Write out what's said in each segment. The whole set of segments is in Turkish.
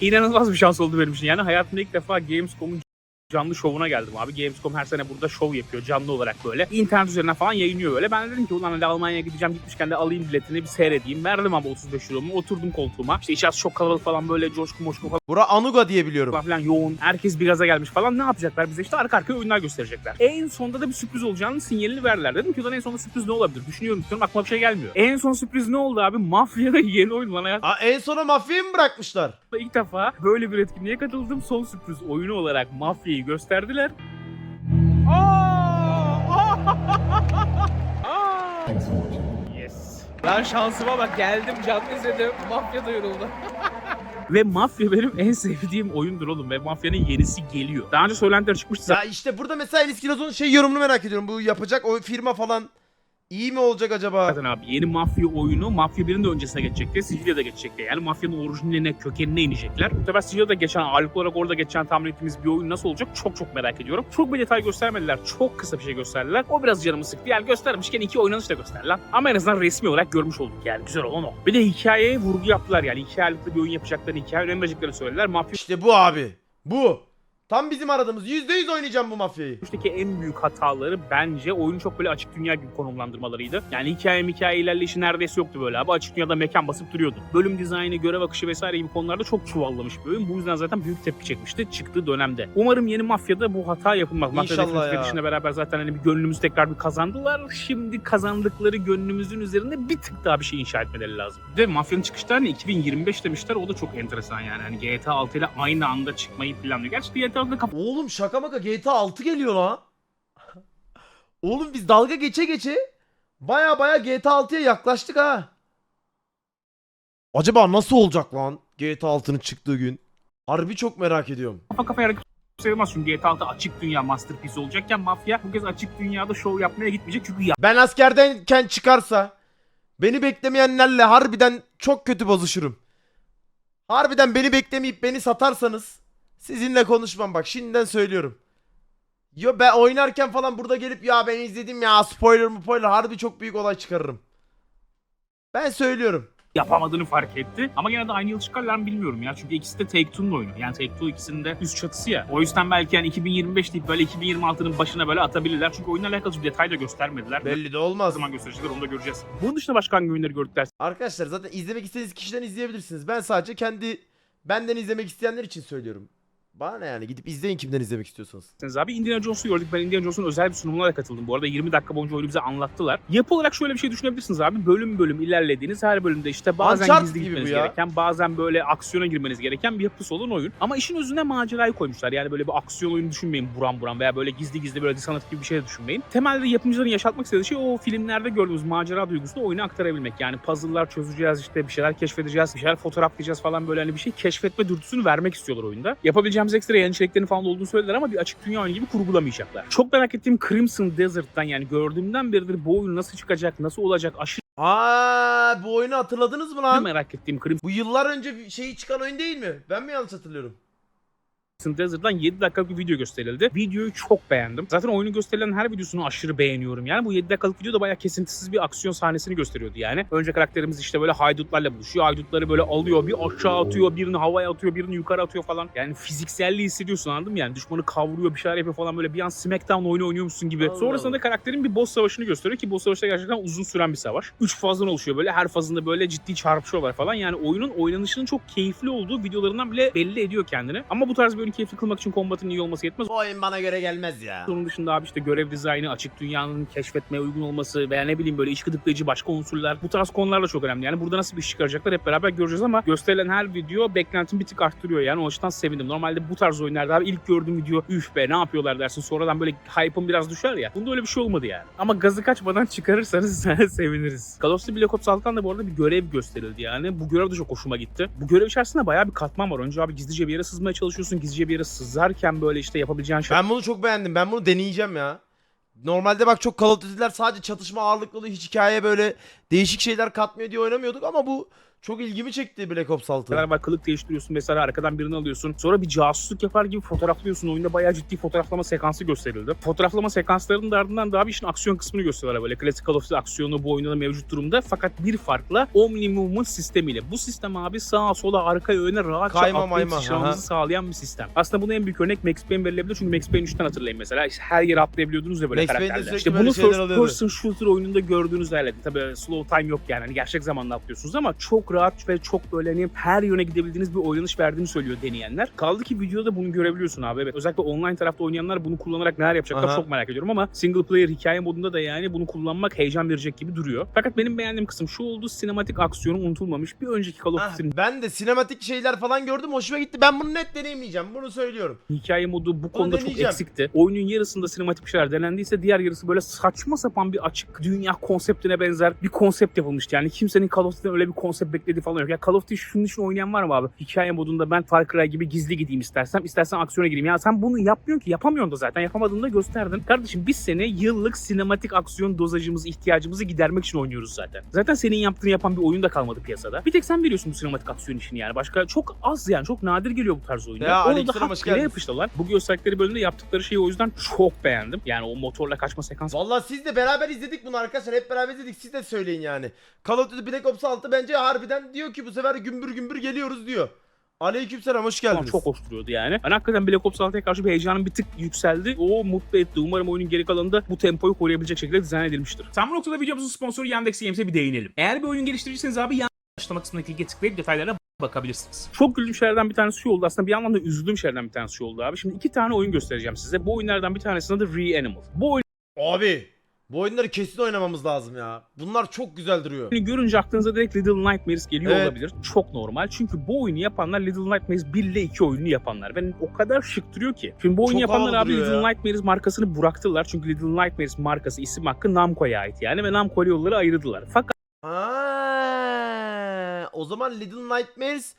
İnanılmaz bir şans oldu benim için. Yani hayatımda ilk defa Gamescom'un canlı şovuna geldim abi. Gamescom her sene burada şov yapıyor canlı olarak böyle. İnternet üzerinden falan yayınlıyor böyle. Ben de dedim ki ulan hadi Almanya'ya gideceğim gitmişken de alayım biletini bir seyredeyim. Verdim abi 35 euromu oturdum koltuğuma. İşte içerisi çok kalabalık falan böyle coşku moşku falan Bura Anuga diye biliyorum. falan yoğun. Herkes bir gaza gelmiş falan. Ne yapacaklar bize işte arka arkaya oyunlar gösterecekler. En sonunda da bir sürpriz olacağının sinyalini verdiler. Dedim ki ulan en sonunda sürpriz ne olabilir? Düşünüyorum düşünüyorum aklıma bir şey gelmiyor. En son sürpriz ne oldu abi? Mafya'da yeni oyun lan hayatımda Aa, en sona mafyayı mı bırakmışlar? ilk defa böyle bir etkinliğe katıldım. Son sürpriz oyunu olarak Mafya'yı gösterdiler. yes. Ben şansıma bak geldim canlı izledim. Mafya duyuruldu. Ve Mafya benim en sevdiğim oyundur oğlum ve Mafya'nın yenisi geliyor. Daha önce söylentiler çıkmıştı Ya işte burada mesela Enis Kiloz'un şey yorumunu merak ediyorum. Bu yapacak o firma falan iyi mi olacak acaba? zaten abi. Yeni Mafya oyunu Mafya 1'in de öncesine geçecekti. Sicilya'da geçecekti. Yani Mafya'nın orijinaline, kökenine inecekler. Bu sefer Sicilya'da geçen, ağırlıklı olarak orada geçen tahmin ettiğimiz bir oyun nasıl olacak çok çok merak ediyorum. Çok bir detay göstermediler. Çok kısa bir şey gösterdiler. O biraz canımı sıktı. Yani göstermişken iki oynanış da gösterdiler. Ama en azından resmi olarak görmüş olduk yani. Güzel olan o. Bir de hikayeye vurgu yaptılar yani. İki aylıklı bir oyun yapacaklarını, hikaye önem vereceklerini söylediler. Mafya İşte bu abi. Bu. Tam bizim aradığımız. %100 oynayacağım bu mafyayı. 3'teki en büyük hataları bence oyunu çok böyle açık dünya gibi konumlandırmalarıydı. Yani hikaye hikaye ilerleyişi neredeyse yoktu böyle abi. Açık dünyada mekan basıp duruyordu. Bölüm dizaynı, görev akışı vesaire gibi konularda çok çuvallamış bir oyun. Bu yüzden zaten büyük tepki çekmişti çıktığı dönemde. Umarım yeni Mafya'da bu hata yapılmaz. Mafya İnşallah Definitive ya. Edition'la beraber zaten hani bir gönlümüzü tekrar bir kazandılar. Şimdi kazandıkları gönlümüzün üzerinde bir tık daha bir şey inşa etmeleri lazım. De Mafya'nın çıkış tarihi 2025 demişler. O da çok enteresan yani. Hani GTA 6 ile aynı anda çıkmayı planlıyor. Gerçi GTA 6'da kaf- Oğlum şaka maka GTA 6 geliyor lan. Oğlum biz dalga geçe geçe baya baya GTA 6'ya yaklaştık ha. Acaba nasıl olacak lan GTA 6'nın çıktığı gün? Harbi çok merak ediyorum. kafa kafaya hareket sayılmaz çünkü GTA 6 açık dünya masterpiece olacakken Mafya bu kez açık dünyada şov yapmaya gitmeyecek çünkü Ben askerdenken çıkarsa beni beklemeyenlerle harbiden çok kötü bozuşurum. Harbiden beni beklemeyip beni satarsanız sizinle konuşmam bak şimdiden söylüyorum. Yo ben oynarken falan burada gelip ya ben izledim ya spoiler mı spoiler harbi çok büyük olay çıkarırım. Ben söylüyorum. yapamadığını fark etti. Ama gene de aynı yıl çıkarlar mı bilmiyorum ya. Çünkü ikisi de Take-Two'nun oyunu. Yani Take-Two ikisinin de üst çatısı ya. O yüzden belki yani 2025 deyip böyle 2026'nın başına böyle atabilirler. Çünkü oyunla alakalı bir detay da göstermediler. Ne Belli de olmaz. zaman gösterecekler onu da göreceğiz. Bunun dışında başka hangi oyunları gördük Arkadaşlar zaten izlemek istediğiniz kişiden izleyebilirsiniz. Ben sadece kendi benden izlemek isteyenler için söylüyorum. Bana ne yani gidip izleyin kimden izlemek istiyorsanız. abi Indiana Jones'u gördük. Ben Indiana Jones'un özel bir sunumuna da katıldım. Bu arada 20 dakika boyunca oyunu bize anlattılar. Yapı olarak şöyle bir şey düşünebilirsiniz abi. Bölüm bölüm ilerlediğiniz her bölümde işte bazen Uncharted gizli gibi bu gitmeniz ya. gereken, bazen böyle aksiyona girmeniz gereken bir yapısı olan oyun. Ama işin özüne macerayı koymuşlar. Yani böyle bir aksiyon oyunu düşünmeyin buram buram veya böyle gizli gizli böyle sanat gibi bir şey de düşünmeyin. Temelde yapımcıların yaşatmak istediği şey o filmlerde gördüğümüz macera duygusunu oyuna aktarabilmek. Yani puzzle'lar çözeceğiz işte bir şeyler keşfedeceğiz, bir şeyler fotoğraflayacağız falan böyle hani bir şey keşfetme dürtüsünü vermek istiyorlar oyunda. Yapabileceğimiz ekstra yan falan olduğunu söylediler ama bir açık dünya oyunu gibi kurgulamayacaklar. Çok merak ettiğim Crimson Desert'tan yani gördüğümden beridir bu oyun nasıl çıkacak, nasıl olacak aşırı Aa bu oyunu hatırladınız mı lan? merak ettiğim Crimson Bu yıllar önce şeyi çıkan oyun değil mi? Ben mi yanlış hatırlıyorum? Desert'dan 7 dakikalık bir video gösterildi. Videoyu çok beğendim. Zaten oyunu gösterilen her videosunu aşırı beğeniyorum. Yani bu 7 dakikalık video da bayağı kesintisiz bir aksiyon sahnesini gösteriyordu yani. Önce karakterimiz işte böyle haydutlarla buluşuyor. Haydutları böyle alıyor, bir aşağı atıyor, birini havaya atıyor, birini yukarı atıyor falan. Yani fizikselliği hissediyorsun anladın mı? Yani düşmanı kavruyor, bir şeyler yapıyor falan böyle bir an Smackdown oyunu oynuyormuşsun gibi. Sonrasında da karakterin bir boss savaşını gösteriyor ki boss savaşı gerçekten uzun süren bir savaş. 3 fazdan oluşuyor böyle. Her fazında böyle ciddi çarpışıyorlar falan. Yani oyunun oynanışının çok keyifli olduğu videolarından bile belli ediyor kendini. Ama bu tarz bir oyunu keyifli kılmak için kombatın iyi olması yetmez. Bu oyun bana göre gelmez ya. Onun dışında abi işte görev dizaynı, açık dünyanın keşfetmeye uygun olması veya ne bileyim böyle iş gıdıklayıcı başka unsurlar. Bu tarz konular da çok önemli. Yani burada nasıl bir iş çıkaracaklar hep beraber göreceğiz ama gösterilen her video beklentimi bir tık arttırıyor. Yani o açıdan sevindim. Normalde bu tarz oyunlarda abi ilk gördüğüm video üf be ne yapıyorlar dersin. Sonradan böyle hype'ın biraz düşer ya. Bunda öyle bir şey olmadı yani. Ama gazı kaçmadan çıkarırsanız seviniriz. Call of Duty Black Ops 6'dan da bu arada bir görev gösterildi yani. Bu görev de çok hoşuma gitti. Bu görev içerisinde bayağı bir katman var. Önce abi gizlice bir yere sızmaya çalışıyorsun. Gizlice bir yere sızarken böyle işte yapabileceğin şey Ben bunu çok beğendim. Ben bunu deneyeceğim ya. Normalde bak çok Call sadece çatışma ağırlıklı oluyor. Hiç hikayeye böyle değişik şeyler katmıyor diye oynamıyorduk ama bu Çok ilgimi çekti Black Ops 6. Neler var kılık değiştiriyorsun mesela arkadan birini alıyorsun. Sonra bir casusluk yapar gibi fotoğraflıyorsun. Oyunda bayağı ciddi fotoğraflama sekansı gösterildi. Fotoğraflama sekanslarının da ardından daha bir işin aksiyon kısmını gösteriyorlar böyle. Klasik Call of Duty aksiyonu bu oyunda da mevcut durumda. Fakat bir farkla Omni Movement sistemiyle. Bu sistem abi sağa sola arkaya öne rahatça Kayma atlayıp mayma, sağlayan bir sistem. Aslında buna en büyük örnek Max Payne verilebilir. Çünkü Max Payne 3'ten hatırlayın mesela. İşte her yere atlayabiliyordunuz ya böyle Max karakterler. İşte bunu first person shooter oyununda gördüğünüz edin. Tabii slow time yok yani. Hani gerçek zamanla atlıyorsunuz ama çok rahat ve çok böyle hani her yöne gidebildiğiniz bir oynanış verdiğini söylüyor deneyenler. Kaldı ki videoda bunu görebiliyorsun abi. Evet özellikle online tarafta oynayanlar bunu kullanarak neler yapacaklar Aha. çok merak ediyorum ama single player hikaye modunda da yani bunu kullanmak heyecan verecek gibi duruyor. Fakat benim beğendiğim kısım şu oldu. Sinematik aksiyonu unutulmamış. Bir önceki Call of Ah, Duty'nin ben de sinematik şeyler falan gördüm hoşuma gitti. Ben bunu net deneyimleyeceğim. Bunu söylüyorum. hikaye modu bu konuda çok deneyeceğim. eksikti. Oyunun yarısında sinematik bir şeyler denendiyse diğer yarısı böyle saçma sapan bir açık dünya konseptine benzer bir konsept yapılmıştı. Yani kimsenin Call of Duty'den öyle bir konsept beklediği falan yok. Ya Call of Duty şunun için oynayan var mı abi? Hikaye modunda ben Far Cry gibi gizli gideyim istersem, istersen aksiyona gireyim. Ya sen bunu yapmıyorsun ki. Yapamıyorsun da zaten. Yapamadığını da gösterdin. Kardeşim biz seni yıllık sinematik aksiyon dozajımızı, ihtiyacımızı gidermek için oynuyoruz zaten. Zaten senin yaptığını yapan bir oyun da kalmadı piyasada. Bir tek sen veriyorsun bu sinematik aksiyon işini yani. Başka çok az yani. Çok nadir geliyor bu tarz oyunlar. Ya, Onu da geldiniz. yapıştılar. Bu gösterdikleri bölümde yaptıkları şeyi o yüzden çok beğendim. Yani o motorla kaçma sekansı Vallahi siz de beraber izledik bunu arkadaşlar. Hep beraber izledik. Siz de söyleyin yani. Call of Duty Black Ops 6 bence harbiden diyor ki bu sefer gümbür gümbür geliyoruz diyor. Aleykümselam hoş geldiniz. çok hoş duruyordu yani. Ben hakikaten Black Ops 6'ya karşı bir heyecanım bir tık yükseldi. O mutlu etti. Umarım oyunun geri kalanında bu tempoyu koruyabilecek şekilde dizayn edilmiştir. Tam bu noktada videomuzun sponsoru Yandex Games'e bir değinelim. Eğer bir oyun geliştiriciyseniz abi Yandex açıklama kısmındaki linke tıklayıp detaylara bakabilirsiniz. Çok güldüğüm şeylerden bir tanesi şu oldu. Aslında bir yandan da üzüldüğüm şeylerden bir tanesi şu oldu abi. Şimdi iki tane oyun göstereceğim size. Bu oyunlardan bir tanesinin adı Reanimal. Bu oyun Abi bu oyunları kesin oynamamız lazım ya. Bunlar çok güzel duruyor. Oyunu görünce aklınıza direkt Little Nightmares geliyor Evet. olabilir. Çok normal. Çünkü bu oyunu yapanlar Little Nightmares 1 ile 2 oyunu yapanlar. Ve o kadar şık duruyor ki. Şimdi bu oyunu Çok yapanlar havalı abi duruyor Little ya. Nightmares markasını bıraktılar. Çünkü Little Nightmares markası isim hakkı Namco'ya ait yani. Ve Namco ile yolları ayırdılar. Fakat Ha, o zaman Little Nightmares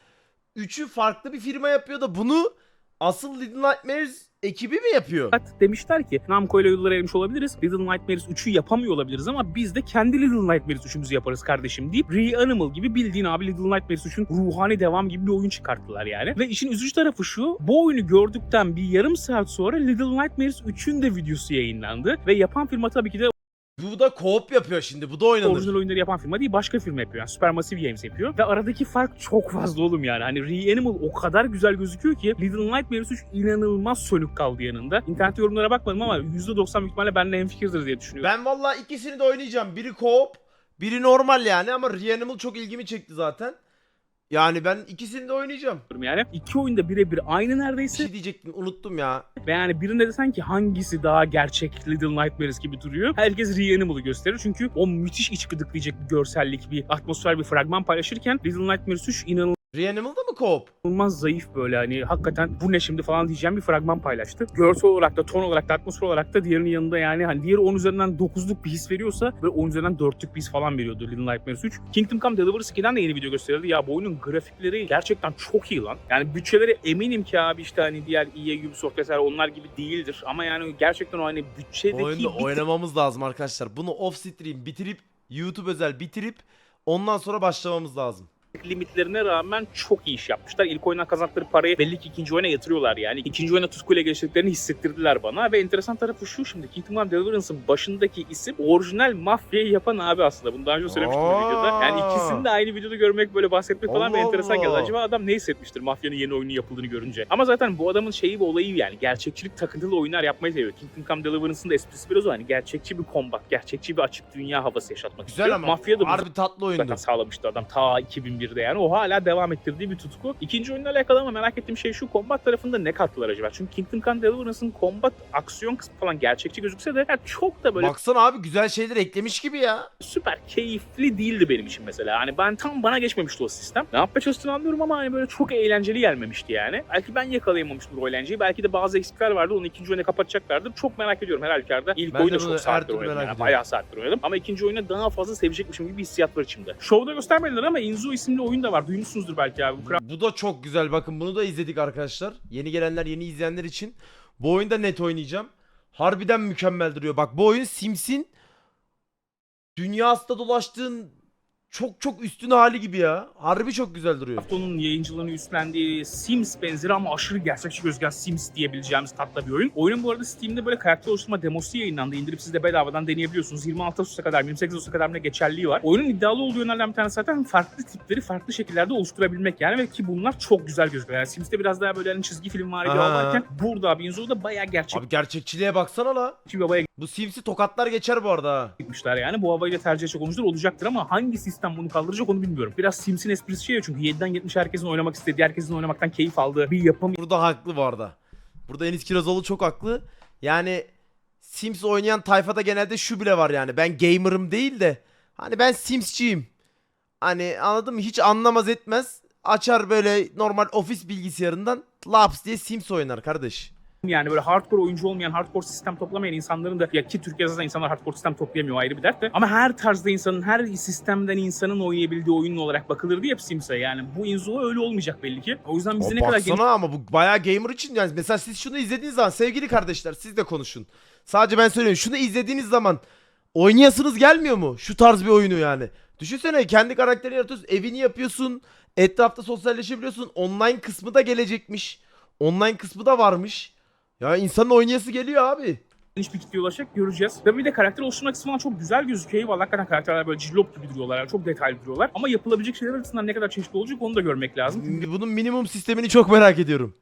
3'ü farklı bir firma yapıyor da bunu asıl Little Nightmares ekibi mi yapıyor? demişler ki Namco ile yolları ayırmış olabiliriz. Little Nightmares 3'ü yapamıyor olabiliriz ama biz de kendi Little Nightmares 3'ümüzü yaparız kardeşim deyip Reanimal gibi bildiğin abi Little Nightmares 3'ün ruhani devam gibi bir oyun çıkarttılar yani. Ve işin üzücü tarafı şu. Bu oyunu gördükten bir yarım saat sonra Little Nightmares 3'ün de videosu yayınlandı. Ve yapan firma tabii ki de Bu da co-op yapıyor şimdi. Bu da oynanır. orijinal oyunları yapan firma değil başka firma yapıyor. Yani Supermassive Games yapıyor. Ve aradaki fark çok fazla oğlum yani. Hani Reanimal o kadar güzel gözüküyor ki Little Nightmares 3 inanılmaz sönük kaldı yanında. İnternet yorumlara bakmadım ama %90 büyük ihtimalle benimle hemfikirdir diye düşünüyorum. Ben valla ikisini de oynayacağım. Biri co-op, biri normal yani ama Reanimal çok ilgimi çekti zaten. Yani ben ikisini de oynayacağım. yani. İki oyunda birebir aynı Bir neredeyse. şey diyecektim unuttum ya. Ve yani birinde desen ki hangisi daha gerçek Little Nightmares gibi duruyor. Herkes Reanimal'ı gösterir. Çünkü o müthiş iç gıdıklayacak bir görsellik, bir atmosfer, bir fragman paylaşırken Little Nightmares 3 inanılmaz Reanimal'da mı co-op? inanılmaz zayıf böyle hani hakikaten bu ne şimdi falan diyeceğim bir fragman paylaştı. Görsel olarak da ton olarak da atmosfer olarak da diğerinin yanında yani hani diğeri 10 üzerinden 9'luk bir his veriyorsa böyle 10 üzerinden 4'lük bir his falan veriyordu Little Nightmares 3. Kingdom Come Deliverance 2'den de yeni video gösterildi. Ya bu oyunun grafikleri gerçekten çok iyi lan. Yani bütçeleri eminim ki abi işte hani diğer EA, Ubisoft vesaire onlar gibi değildir. Ama yani gerçekten o hani Bu bütçedeki oyunda bir tık oynamamız lazım arkadaşlar. Bunu off stream bitirip YouTube özel bitirip ondan sonra başlamamız lazım. Limitlerine rağmen çok iyi iş yapmışlar. İlk oyundan kazandıkları parayı belli ki ikinci oyuna yatırıyorlar yani. İkinci oyuna tutkuyla geçtiklerini hissettirdiler bana ve enteresan tarafı şu şimdi Kingdom Come Deliverance'ın başındaki isim orijinal mafyayı yapan abi aslında. Bunu daha önce söylemiştim Aa. videoda. Yani ikisini de aynı videoda görmek böyle bahsetmek falan bir Allah enteresan geldi. Acaba adam ne hissetmiştir mafyanın yeni oyunu yapıldığını görünce. Ama zaten bu adamın şeyi ve olayı yani gerçekçilik takıntılı oyunlar yapmayı seviyor. Kingdom Come Deliverance'ın da esprisi biraz o hani gerçekçi bir kombat, gerçekçi bir açık dünya havası yaşatmak Güzel istiyor. ama Mafya da harbi tatlı oyundu. zaten sağlamıştı adam ta 2001'de yani. O hala devam ettirdiği bir tutku. İkinci oyunla alakalı ama merak ettiğim şey şu combat tarafında ne kattılar acaba? Çünkü Kingdom Come Deliverance'ın combat aksiyon kısmı falan gerçekçi gözükse de yani çok da böyle Baksana abi güzel şeyler eklemiş gibi ya. süper keyifli değildi benim için mesela. Hani ben tam bana geçmemişti o sistem. Ne yapmaya çalıştığını anlıyorum ama hani böyle çok eğlenceli gelmemişti yani. Belki ben yakalayamamıştım o eğlenceyi. Belki de bazı eksikler vardı. Onu ikinci oyuna kapatacaklardı. Çok merak ediyorum her halükarda. İlk Ben oyunda çok saatler oynadım. Yani. ediyorum. Bayağı saatler oynadım. Ama ikinci oyuna daha fazla sevecekmişim gibi bir hissiyat var içimde. Show'da göstermediler ama Inzo isimli oyun da var. Duymuşsunuzdur belki abi. Bu Bu da çok güzel bakın bunu da izledik arkadaşlar. Yeni gelenler yeni izleyenler için. Bu oyunda net oynayacağım. Harbiden mükemmel duruyor. Bak bu oyun Sims'in dünyasında dolaştığın çok çok üstün hali gibi ya. Harbi çok güzel duruyor. Haftonun yayıncılığını üstlendiği Sims benzeri ama aşırı gerçekçi gözüken Sims diyebileceğimiz tatlı bir oyun. Oyunun bu arada Steam'de böyle karakter oluşturma demosu yayınlandı. İndirip siz de bedavadan deneyebiliyorsunuz. 26 Ağustos'a kadar, 28 Ağustos'a kadar ne geçerliliği var. Oyunun iddialı olduğu yönlerden bir tanesi zaten farklı tipleri farklı şekillerde oluşturabilmek yani ve ki bunlar çok güzel gözüküyor. Yani Sims'te biraz daha böyle hani çizgi film var Aha. varken burada abi Inzo'da bayağı gerçekçi Abi gerçekçiliğe baksana la. havaya Bu Sims'i tokatlar geçer bu arada gitmişler yani. Bu havayla tercih edecek oyuncular olacaktır ama hangi sistem bunu kaldıracak onu bilmiyorum. Biraz Sims'in esprisi şey ya çünkü 7'den 70 herkesin oynamak istediği, herkesin oynamaktan keyif aldığı bir yapım Burada haklı bu arada. Burada Enis Kirazoğlu çok haklı. Yani Sims oynayan tayfada genelde şu bile var yani. Ben gamer'ım değil de hani ben Sims'ciyim. Hani anladın mı? Hiç anlamaz etmez. Açar böyle normal ofis bilgisayarından laps diye Sims oynar kardeş. Yani böyle hardcore oyuncu olmayan, hardcore sistem toplamayan insanların da ya ki Türkiye'de zaten insanlar hardcore sistem toplayamıyor ayrı bir dert de. Ama her tarzda insanın, her sistemden insanın oynayabildiği oyun olarak bakılır diye hep Sims'e yani. Bu Inzo öyle olmayacak belli ki. O yüzden bizi ne kadar baksana ama bu bayağı gamer için yani mesela siz şunu izlediğiniz zaman sevgili kardeşler siz de konuşun. Sadece ben söylüyorum şunu izlediğiniz zaman oynayasınız gelmiyor mu? Şu tarz bir oyunu yani. Düşünsene kendi karakterini yaratıyorsun, evini yapıyorsun, etrafta sosyalleşebiliyorsun. Online kısmı da gelecekmiş. Online kısmı da varmış. Ya insanın oynayası geliyor abi. geniş bir kitleye ulaşacak göreceğiz. Ve bir de karakter oluşturma kısmı çok güzel gözüküyor. Eyvallah hakikaten karakterler böyle cillop gibi duruyorlar. Yani çok detaylı duruyorlar. Ama yapılabilecek şeyler açısından ne kadar çeşitli olacak onu da görmek lazım. Bunun minimum sistemini çok merak ediyorum.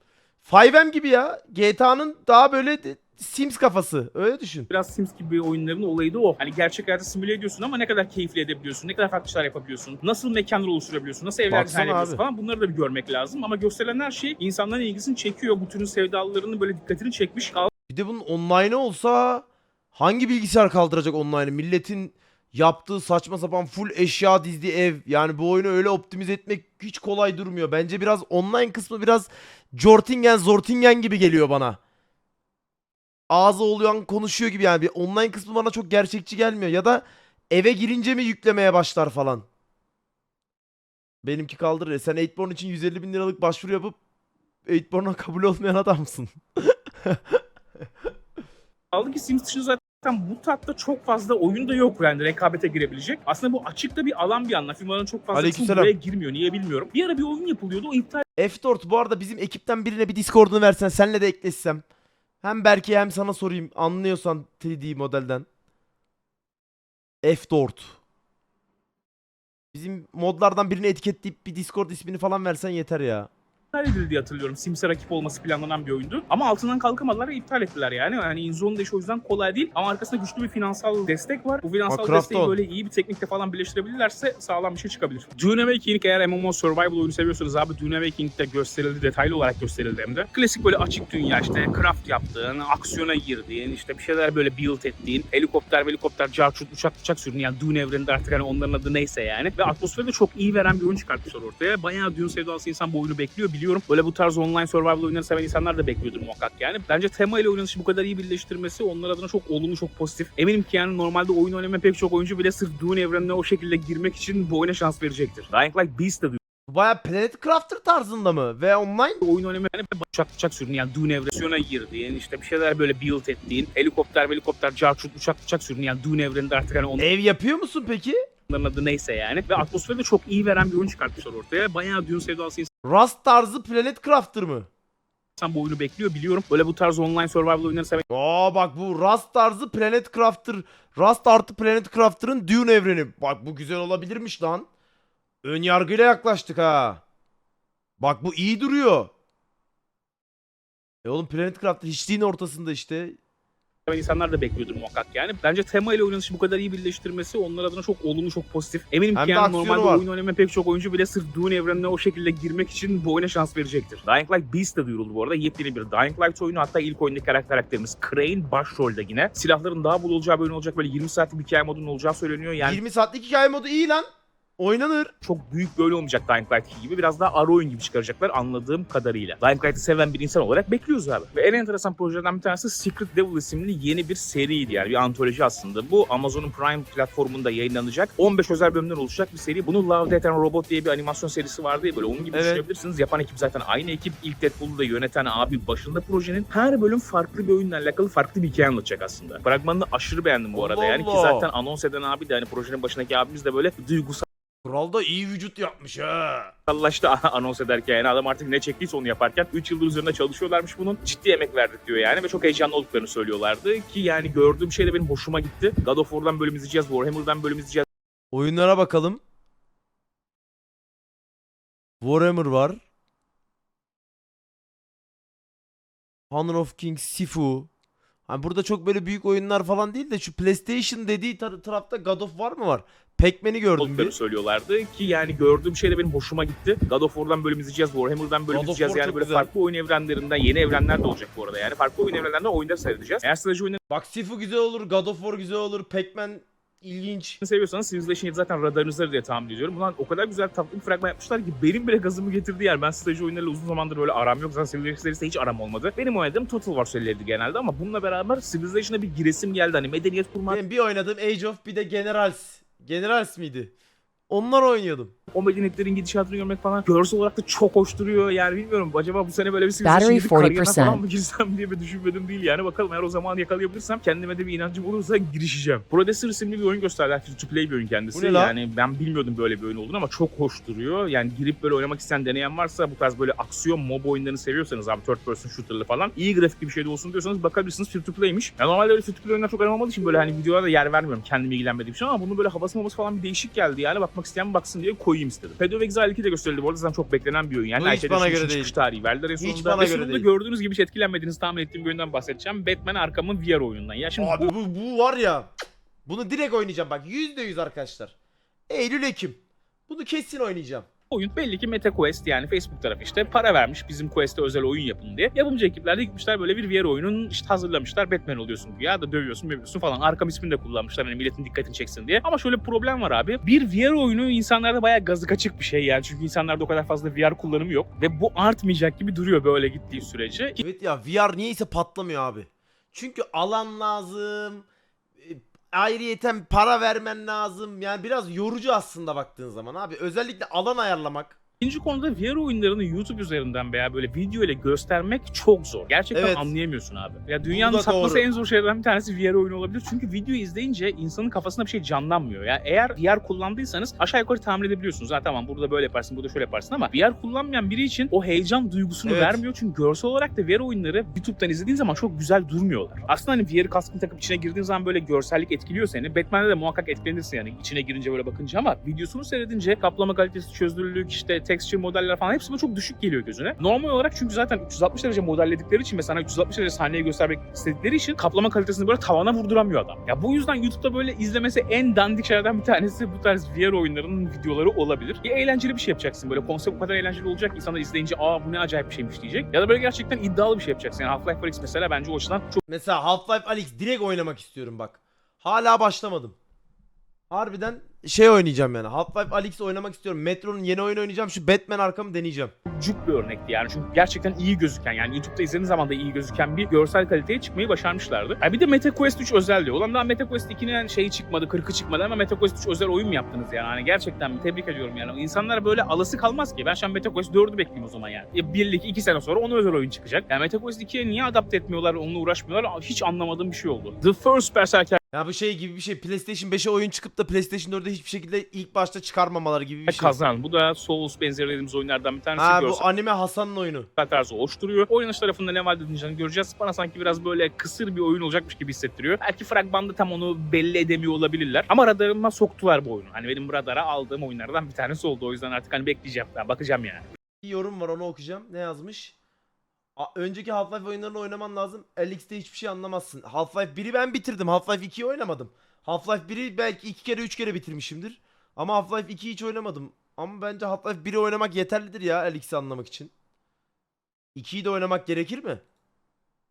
5M gibi ya. GTA'nın daha böyle de- Sims kafası. Öyle düşün. Biraz Sims gibi oyunların olayı da o. Hani gerçek hayatı simüle ediyorsun ama ne kadar keyifli edebiliyorsun, ne kadar farklı şeyler yapabiliyorsun, nasıl mekanlar oluşturabiliyorsun, nasıl evler Baksana dizayn abi. falan bunları da bir görmek lazım. Ama gösterilen her şey insanların ilgisini çekiyor. Bu türün sevdalılarının böyle dikkatini çekmiş. Bir de bunun online olsa hangi bilgisayar kaldıracak online'ı? Milletin yaptığı saçma sapan full eşya dizdiği ev. Yani bu oyunu öyle optimize etmek hiç kolay durmuyor. Bence biraz online kısmı biraz Jortingen Zortingen gibi geliyor bana. Ağzı oluyor konuşuyor gibi yani. Bir online kısmı bana çok gerçekçi gelmiyor. Ya da eve girince mi yüklemeye başlar falan. Benimki kaldırır. ya. Sen 8born için 150 bin liralık başvuru yapıp 8born'a kabul olmayan adamsın. Kaldı ki Sims dışında zaten bu tatta çok fazla oyun da yok yani rekabete girebilecek. Aslında bu açıkta bir alan bir anda. Firmaların çok fazla buraya girmiyor. Niye bilmiyorum. Bir ara bir oyun yapılıyordu. O iptal F4 bu arada bizim ekipten birine bir Discord'unu versen senle de eklesem. Hem Berke'ye hem sana sorayım anlıyorsan 3D modelden. F4. Bizim modlardan birini etiketleyip bir Discord ismini falan versen yeter ya. Edildi diye hatırlıyorum. Sims'e rakip olması planlanan bir oyundu. Ama altından kalkamadılar ve iptal ettiler yani. Yani Inzo'nun da işi o yüzden kolay değil. Ama arkasında güçlü bir finansal destek var. Bu finansal Bak, desteği böyle iyi bir teknikle falan birleştirebilirlerse sağlam bir şey çıkabilir. Dune Awakening eğer MMO Survival oyunu seviyorsanız abi Dune Awakening'de gösterildi. Detaylı olarak gösterildi hem de. Klasik böyle açık dünya işte craft yaptığın, aksiyona girdiğin, işte bir şeyler böyle build ettiğin, helikopter helikopter, carçut, uçak uçak sürdüğün yani Dune evreninde artık hani onların adı neyse yani. Ve atmosferi de çok iyi veren bir oyun çıkartmışlar ortaya. Bayağı Dune sevdalısı insan bu oyunu bekliyor biliyorum. Böyle bu tarz online survival oyunları seven insanlar da bekliyordur muhakkak yani. Bence tema ile oynanışı bu kadar iyi birleştirmesi onlar adına çok olumlu, çok pozitif. Eminim ki yani normalde oyun oynamayan pek çok oyuncu bile sırf Dune evrenine o şekilde girmek için bu oyuna şans verecektir. Dying Light Beast de baya Planet Crafter tarzında mı? Ve online? oyun oynamayan yani uçak uçak sürdüğün yani Dune evrenine girdiğin işte bir şeyler böyle build ettiğin helikopter helikopter carçut uçak uçak sürdüğün yani Dune evreninde artık hani onların Ev yapıyor musun peki? Adı neyse yani. Ve atmosferi de çok iyi veren bir oyun çıkartmışlar ortaya. Bayağı Dune sevdalısı Rust tarzı Planet Crafter mı? insan bu oyunu bekliyor biliyorum. Böyle bu tarz online survival oyunları seven Aa bak bu Rust tarzı Planet Crafter. Rust artı Planet Crafter'ın Dune evreni. Bak bu güzel olabilirmiş lan. Ön yargıyla yaklaştık ha. Bak bu iyi duruyor. E oğlum Planet Crafter hiçliğin ortasında işte. İnsanlar da bekliyordur muhakkak yani. Bence tema ile oynanışı bu kadar iyi birleştirmesi onlar adına çok olumlu, çok pozitif. Eminim Hem ki yani normalde var. oyun oynamayan pek çok oyuncu bile sırf Dune evrenine o şekilde girmek için bu oyuna şans verecektir. Dying Light Beast de duyuruldu bu arada. Yepyeni bir Dying Light oyunu. Hatta ilk oyundaki karakter karakterimiz Crane başrolde yine. Silahların daha bol olacağı bir oyun olacak. Böyle 20 saatlik bir hikaye modunun olacağı söyleniyor. Yani 20 saatlik hikaye modu iyi lan. Oynanır. çok büyük böyle olmayacak Dying Light 2 gibi. Biraz daha ara oyun gibi çıkaracaklar anladığım kadarıyla. Dying Light'ı seven bir insan olarak bekliyoruz abi. Ve en enteresan projelerden bir tanesi Secret Devil isimli yeni bir seriydi yani bir antoloji aslında. Bu Amazon'un Prime platformunda yayınlanacak. 15 özel bölümden oluşacak bir seri. Bunun Love, Death and Robot diye bir animasyon serisi vardı ya böyle onun gibi Evet. düşünebilirsiniz. Yapan ekip zaten aynı ekip. İlk Deadpool'u da yöneten abi başında projenin her bölüm farklı bir oyunla alakalı farklı bir hikaye anlatacak aslında. Fragmanını aşırı beğendim bu arada Allah yani ki Allah. zaten anons eden abi de hani projenin başındaki abimiz de böyle duygusal Kral da iyi vücut yapmış ha. Allah'ta anons ederken yani adam artık ne çektiyse onu yaparken 3 yıldır üzerinde çalışıyorlarmış bunun. Ciddi emek verdik diyor yani ve çok heyecanlı olduklarını söylüyorlardı ki yani gördüğüm şey de benim hoşuma gitti. God of War'dan bölüm izleyeceğiz, Warhammer'dan bölüm izleyeceğiz. Oyunlara bakalım. Warhammer var. Honor of Kings, Sifu. Hani burada çok böyle büyük oyunlar falan değil de şu PlayStation dediği tar- tarafta God of War mı var? Pac-Man'i gördüm bir. söylüyorlardı ki yani gördüğüm şey de benim hoşuma gitti. God of War'dan bölüm izleyeceğiz, Warhammer'dan bölüm God izleyeceğiz yani böyle güzel. farklı oyun evrenlerinden yeni evrenler de olacak bu arada yani farklı oyun evrenlerinden oyunları seyredeceğiz. Eğer strateji oyunları Bak Sifu güzel olur, God of War güzel olur, Pac-Man ilginç. seviyorsanız Civilization 7 zaten radarınızda diye tahmin ediyorum. Bunlar o kadar güzel tatlı bir fragman yapmışlar ki benim bile gazımı getirdi yani. Ben strateji oyunlarıyla uzun zamandır böyle aram yok. Zaten Civilization serisi hiç aram olmadı. Benim oynadığım Total War serileriydi genelde ama bununla beraber Civilization'a bir giresim geldi. Hani medeniyet kurmak, Benim bir oynadığım Age of bir de Generals. Generals miydi? Onlar oynuyordum. o medeniyetlerin gidişatını görmek falan görsel olarak da çok hoş duruyor. Yani bilmiyorum acaba bu sene böyle bir Battery 7 kariyerine 40%. falan mı girsem diye bir düşünmedim değil yani. Bakalım eğer o zaman yakalayabilirsem kendime de bir inancım olursa girişeceğim. Prodesser isimli bir oyun gösterdiler. Free to play bir oyun kendisi. Bu ne lan? Yani ben bilmiyordum böyle bir oyun olduğunu ama çok hoş duruyor. Yani girip böyle oynamak isteyen deneyen varsa bu tarz böyle aksiyon mob oyunlarını seviyorsanız abi third person shooter'lı falan iyi grafikli bir şey de olsun diyorsanız bakabilirsiniz free to play'miş. Ya normalde öyle free to play oyunlar çok oynamadığı için böyle hani videolarda yer vermiyorum kendime ilgilenmediğim için ama bunun böyle havası falan bir değişik geldi yani bakmak isteyen baksın diye koyayım istedim. Path of Exile 2 de gösterildi bu arada zaten çok beklenen bir oyun yani. Bu hiç bana göre değil. tarihi verdiler Hiç sonunda. bana Ve göre sonunda değil. gördüğünüz gibi hiç etkilenmediğinizi tahmin ettiğim bir oyundan bahsedeceğim. Batman Arkham'ın VR oyunundan. Ya şimdi Abi bu, bu var ya. Bunu direkt oynayacağım bak. %100 arkadaşlar. Eylül Ekim. Bunu kesin oynayacağım. Oyun belli ki MetaQuest yani Facebook tarafı işte para vermiş bizim Quest'e özel oyun yapın diye. Yapımcı ekipler de gitmişler böyle bir VR oyunun işte hazırlamışlar. Batman oluyorsun ya da dövüyorsun dövüyorsun falan. Arkam ismini de kullanmışlar hani milletin dikkatini çeksin diye. Ama şöyle bir problem var abi. Bir VR oyunu insanlarda bayağı gazı açık bir şey yani. Çünkü insanlarda o kadar fazla VR kullanımı yok. Ve bu artmayacak gibi duruyor böyle gittiği sürece. Evet ya VR niyeyse patlamıyor abi. Çünkü alan lazım. Ayrıyeten para vermen lazım. Yani biraz yorucu aslında baktığın zaman abi. Özellikle alan ayarlamak. İkinci konuda VR oyunlarını YouTube üzerinden veya böyle video ile göstermek çok zor. Gerçekten Evet. anlayamıyorsun abi. Ya dünyanın satması doğru. en zor şeylerden bir tanesi VR oyunu olabilir. Çünkü video izleyince insanın kafasında bir şey canlanmıyor. Ya eğer VR kullandıysanız aşağı yukarı tahmin edebiliyorsunuz. Ha tamam burada böyle yaparsın, burada şöyle yaparsın ama VR kullanmayan biri için o heyecan duygusunu Evet. vermiyor. Çünkü görsel olarak da VR oyunları YouTube'dan izlediğin zaman çok güzel durmuyorlar. Aslında hani VR kaskını takıp içine girdiğin zaman böyle görsellik etkiliyor seni. Batman'de de muhakkak etkilenirsin yani içine girince böyle bakınca ama videosunu seyredince kaplama kalitesi, çözünürlük, işte texture modeller falan hepsi böyle çok düşük geliyor gözüne. Normal olarak çünkü zaten 360 derece modelledikleri için ve sana 360 derece sahneyi göstermek istedikleri için kaplama kalitesini böyle tavana vurduramıyor adam. Ya bu yüzden YouTube'da böyle izlemesi en dandik şeylerden bir tanesi bu tarz VR oyunlarının videoları olabilir. Ya eğlenceli bir şey yapacaksın böyle konsept bu kadar eğlenceli olacak insanlar izleyince aa bu ne acayip bir şeymiş diyecek. Ya da böyle gerçekten iddialı bir şey yapacaksın. Yani Half-Life Alyx mesela bence o açıdan çok Mesela Half-Life Alyx direkt oynamak istiyorum bak. Hala başlamadım. Harbiden şey oynayacağım yani. Half-Life Alyx oynamak istiyorum. Metro'nun yeni oyunu oynayacağım. Şu Batman arkamı deneyeceğim. cuk bir örnekti yani. Çünkü gerçekten iyi gözüken yani YouTube'da izlediğiniz zaman da iyi gözüken bir görsel kaliteye çıkmayı başarmışlardı. Ha bir de MetaQuest 3 özel diyor. Ulan daha MetaQuest 2'nin şeyi çıkmadı, 40'ı çıkmadı ama MetaQuest 3 özel oyun mu yaptınız yani? Hani gerçekten tebrik ediyorum yani. İnsanlar böyle alası kalmaz ki. Ben şu an MetaQuest 4'ü bekleyeyim o zaman yani. Ya birlik 2 sene sonra ona özel oyun çıkacak. Yani MetaQuest 2'ye niye adapte etmiyorlar, onunla uğraşmıyorlar? Hiç anlamadığım bir şey oldu. The First Berserker Ya bu şey gibi bir şey. PlayStation 5'e oyun çıkıp da PlayStation 4'e hiçbir şekilde ilk başta çıkarmamaları gibi bir şey. kazan. Bu da Souls benzeri dediğimiz oyunlardan bir tanesi. Ha bu anime Hasan'ın oyunu. tarzı oluşturuyor. Oynanış tarafında ne vaat edileceğini göreceğiz. Bana sanki biraz böyle kısır bir oyun olacakmış gibi hissettiriyor. Belki fragmanda tam onu belli edemiyor olabilirler. Ama radarıma soktular bu oyunu. Hani benim radara aldığım oyunlardan bir tanesi oldu. O yüzden artık hani bekleyeceğim. Ben bakacağım yani. Bir yorum var onu okuyacağım. Ne yazmış? Önceki Half-Life oyunlarını oynaman lazım. Alix'te hiçbir şey anlamazsın. Half-Life 1'i ben bitirdim. Half-Life 2'yi oynamadım. Half-Life 1'i belki iki kere üç kere bitirmişimdir. Ama Half-Life 2'yi hiç oynamadım. Ama bence Half-Life 1'i oynamak yeterlidir ya Alix'i anlamak için. 2'yi de oynamak gerekir mi?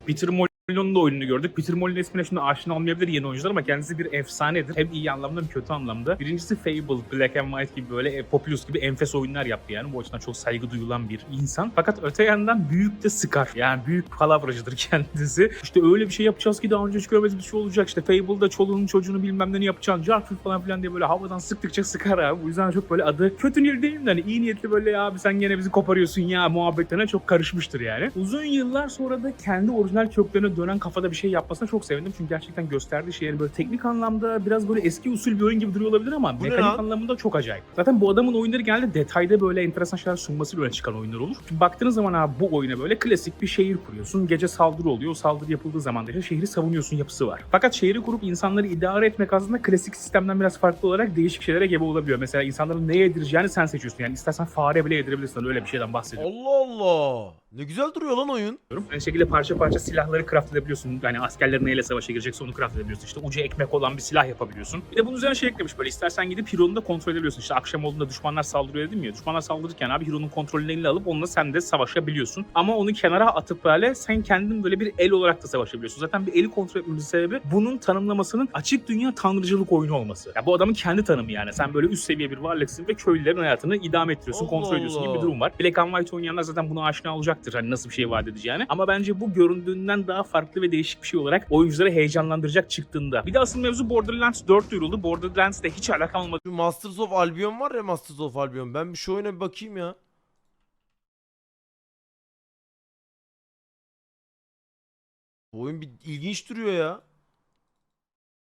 Peter Molyneux'un da oyununu gördük. Peter Molyneux ismine şimdi aşina olmayabilir yeni oyuncular ama kendisi bir efsanedir. Hem iyi anlamda hem kötü anlamda. Birincisi Fable, Black and White gibi böyle e, Populous gibi enfes oyunlar yaptı yani. Bu açıdan çok saygı duyulan bir insan. Fakat öte yandan büyük de sıkar. Yani büyük palavracıdır kendisi. İşte öyle bir şey yapacağız ki daha önce hiç görmediğimiz bir şey olacak. İşte Fable'da çoluğunun çocuğunu bilmem ne yapacaksın. Jarfül falan filan diye böyle havadan sıktıkça sıkar abi. Bu yüzden çok böyle adı kötü niyetli değil de hani iyi niyetli böyle ya abi sen gene bizi koparıyorsun ya muhabbetlerine çok karışmıştır yani. Uzun yıllar sonra da kendi orijinal köklerine dönen kafada bir şey yapmasına çok sevindim. Çünkü gerçekten gösterdiği şeyleri böyle teknik anlamda biraz böyle eski usul bir oyun gibi duruyor olabilir ama Bu mekanik anlamında çok acayip. Zaten bu adamın oyunları genelde detayda böyle enteresan şeyler sunmasıyla öne çıkan oyunlar olur. Şimdi baktığınız zaman abi bu oyuna böyle klasik bir şehir kuruyorsun. Gece saldırı oluyor. O saldırı yapıldığı zaman da işte şehri savunuyorsun yapısı var. Fakat şehri kurup insanları idare etmek aslında klasik sistemden biraz farklı olarak değişik şeylere gebe olabiliyor. Mesela insanların ne yedireceğini sen seçiyorsun. Yani istersen fare bile yedirebilirsin. Öyle bir şeyden bahsediyorum. Allah Allah. Ne güzel duruyor lan oyun. Aynı şekilde parça parça silahları craft edebiliyorsun. Yani askerler neyle savaşa girecekse onu craft edebiliyorsun. İşte ucu ekmek olan bir silah yapabiliyorsun. Bir de bunun üzerine şey eklemiş böyle istersen gidip Hero'nu da kontrol edebiliyorsun. İşte akşam olduğunda düşmanlar saldırıyor dedim ya. Düşmanlar saldırırken abi Hero'nun kontrolünü eline alıp onunla sen de savaşabiliyorsun. Ama onu kenara atıp böyle sen kendin böyle bir el olarak da savaşabiliyorsun. Zaten bir eli kontrol etmemizin sebebi bunun tanımlamasının açık dünya tanrıcılık oyunu olması. Ya bu adamın kendi tanımı yani. Sen böyle üst seviye bir varlıksın ve köylülerin hayatını idame ettiriyorsun, Allah kontrol ediyorsun gibi bir Allah. durum var. Black and White oynayanlar zaten buna aşina olacaktır. Hani nasıl bir şey vaat edeceğini. Ama bence bu göründüğünden daha farklı ve değişik bir şey olarak oyuncuları heyecanlandıracak çıktığında. Bir de asıl mevzu Borderlands 4 duyuruldu. Borderlands'le hiç alakam olmadı. Şu Masters of Albion var ya Masters of Albion. Ben bir şu oyuna bir bakayım ya. Bu oyun bir ilginç duruyor ya.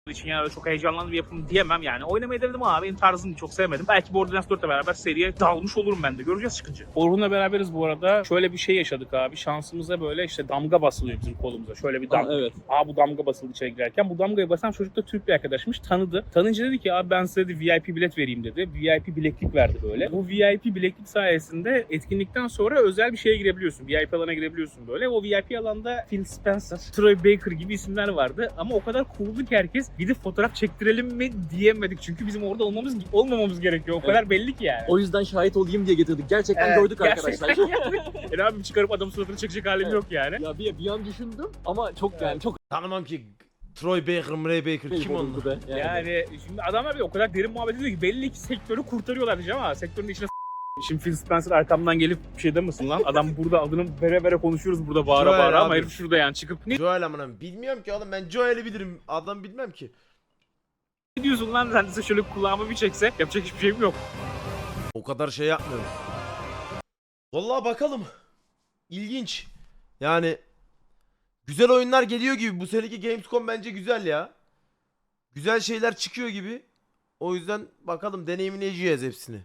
İçin yani çok heyecanlandım bir yapım diyemem yani. Oynamayı denedim ama benim tarzını çok sevmedim. Belki Borderlands 4'le beraber seriye dalmış olurum ben de. Göreceğiz çıkınca. Orhun'la beraberiz bu arada. Şöyle bir şey yaşadık abi. Şansımıza böyle işte damga basılıyor bizim kolumuza. Şöyle bir damga. evet. Aa bu damga basıldı içeri girerken. Bu damgayı basan çocuk da Türk bir arkadaşmış. Tanıdı. Tanınca dedi ki abi ben size de VIP bilet vereyim dedi. VIP bileklik verdi böyle. Bu VIP bileklik sayesinde etkinlikten sonra özel bir şeye girebiliyorsun. VIP alana girebiliyorsun böyle. O VIP alanda Phil Spencer, Troy Baker gibi isimler vardı. Ama o kadar cool'du ki herkes gidip fotoğraf çektirelim mi diyemedik. Çünkü bizim orada olmamız olmamamız gerekiyor. O kadar belli ki yani. O yüzden şahit olayım diye getirdik. Gerçekten Evet, gördük gerçekten arkadaşlar. Yani abi çıkarıp adamın suratını çekecek halim Evet. yok yani. ya bir, bir an düşündüm ama çok yani çok Tanımam ki Troy Baker, Murray Baker kim onlar? be. Yani. Yani şimdi adamlar bir o kadar derin muhabbet ediyor ki belli ki sektörü kurtarıyorlar diyeceğim ama sektörün içine s- Şimdi Phil Spencer arkamdan gelip bir şey demesin lan. Adam burada adını vere vere konuşuyoruz burada bağıra Joel bağıra ama abi. herif şurada yani çıkıp ne Joel amına bilmiyorum ki oğlum ben Joel'i bilirim. Adam bilmem ki. diyorsun lan sen de şöyle kulağımı bir çekse yapacak hiçbir şeyim yok. O kadar şey yapmıyorum. Vallahi bakalım. İlginç. Yani güzel oyunlar geliyor gibi. Bu seneki Gamescom bence güzel ya. Güzel şeyler çıkıyor gibi. O yüzden bakalım deneyimleyeceğiz hepsini.